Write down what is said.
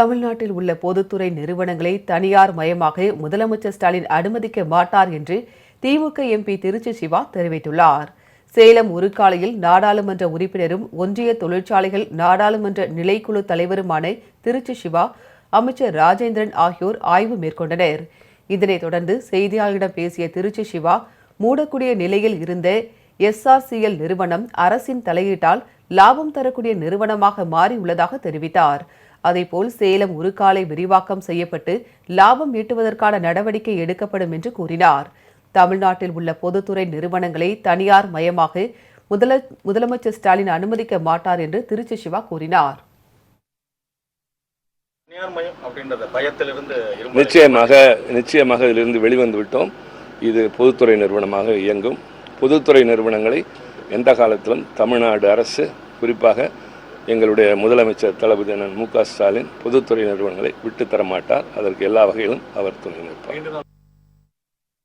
தமிழ்நாட்டில் உள்ள பொதுத்துறை நிறுவனங்களை தனியார் மயமாக முதலமைச்சர் ஸ்டாலின் அனுமதிக்க மாட்டார் என்று திமுக எம்பி திருச்சி சிவா தெரிவித்துள்ளார். சேலம் உருக்காலையில் நாடாளுமன்ற உறுப்பினரும் ஒன்றிய தொழிற்சாலைகள் நாடாளுமன்ற நிலைக்குழு தலைவருமான திருச்சி சிவா அமைச்சர் ராஜேந்திரன் ஆகியோர் ஆய்வு மேற்கொண்டனர். இதனைத் தொடர்ந்து செய்தியாளர்களிடம் பேசிய திருச்சி சிவா மூடக்கூடிய நிலையில் இருந்த எஸ்ஆர்சிஎல் நிறுவனம் அரசின் தலையீட்டால் லாபம் தரக்கூடிய நிறுவனமாக மாறியுள்ளதாக தெரிவித்தார். அதேபோல் சேலம் உருக்காலை விரிவாக்கம் செய்யப்பட்டு லாபம் ஈட்டுவதற்கான நடவடிக்கை எடுக்கப்படும் என்று கூறினார். தமிழ்நாட்டில் உள்ள பொதுத்துறை நிறுவனங்களை தனியார் மயமாக முதல முதலமைச்சர் ஸ்டாலின் அனுமதிக்க மாட்டார் என்று திருச்சி சிவா கூறினார். தனியார் மயம் அப்படின்றத பயத்திலிருந்து இருமுறை நிச்சயமாக நிச்சயமாக இதிலிருந்து வெளிவந்து விட்டோம் இது பொதுத்துறை நிறுவனமாக இயங்கும். பொதுத்துறை நிறுவனங்களை எந்த காலத்திலும் தமிழ்நாடு அரசு குறிப்பாக எங்களுடைய முதலமைச்சர் தளபதி அண்ணன் மு க ஸ்டாலின் பொதுத்துறை நிறுவனங்களை விட்டுத்தர தரமாட்டார் அதற்கு எல்லா வகையிலும் அவர் துணை நிற்பார்.